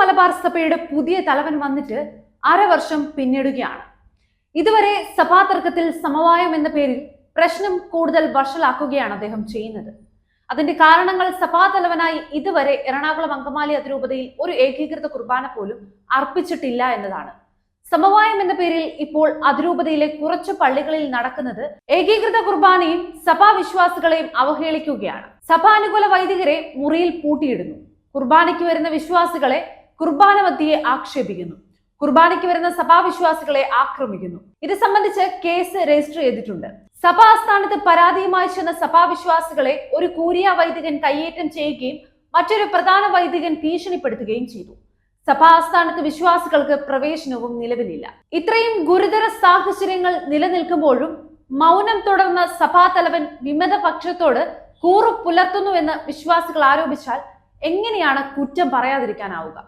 മലബാർ സഭയുടെ പുതിയ തലവൻ വന്നിട്ട് അരവർഷം പിന്നിടുകയാണ്. ഇതുവരെ സഭാ തർക്കത്തിൽ സമവായം എന്ന പേരിൽ പ്രശ്നം കൂടുതൽ വഷളാക്കുകയാണ് അദ്ദേഹം ചെയ്യുന്നത്. അതിന്റെ കാരണങ്ങൾ സഭാ തലവനായി ഇതുവരെ എറണാകുളം അങ്കമാലി അതിരൂപതയിൽ ഒരു ഏകീകൃത കുർബാന പോലും അർപ്പിച്ചിട്ടില്ല എന്നതാണ്. സമവായം എന്ന പേരിൽ ഇപ്പോൾ അതിരൂപതയിലെ കുറച്ച് പള്ളികളിൽ നടക്കുന്നത് ഏകീകൃത കുർബാനയും സഭാവിശ്വാസികളെയും അവഹേളിക്കുകയാണ്. സഭാനുകൂല വൈദികരെ മുറിയിൽ പൂട്ടിയിടുന്നു. കുർബാനയ്ക്ക് വരുന്ന വിശ്വാസികളെ കുർബാന ആക്ഷേപിക്കുന്നു. കുർബാനയ്ക്ക് വരുന്ന സഭാവിശ്വാസികളെ ആക്രമിക്കുന്നു. ഇത് സംബന്ധിച്ച് കേസ് രജിസ്റ്റർ ചെയ്തിട്ടുണ്ട്. സഭാ ആസ്ഥാനത്ത് പരാതിയുമായി ചെന്ന സഭാവിശ്വാസികളെ ഒരു കൂരിയ വൈദികൻ കയ്യേറ്റം ചെയ്യുകയും മറ്റൊരു പ്രധാന വൈദികൻ ഭീഷണിപ്പെടുത്തുകയും ചെയ്തു. സഭാ ആസ്ഥാനത്ത് വിശ്വാസികൾക്ക് പ്രവേശനവും നിലവിലില്ല. ഇത്രയും ഗുരുതര സാഹചര്യങ്ങൾ നിലനിൽക്കുമ്പോഴും മൗനം തുടർന്ന സഭാ തലവൻ വിമത പക്ഷത്തോട് കൂറു പുലർത്തുന്നുവെന്ന് വിശ്വാസികൾ ആരോപിച്ചാൽ എങ്ങനെയാണ് കുറ്റം പറയാതിരിക്കാനാവുക?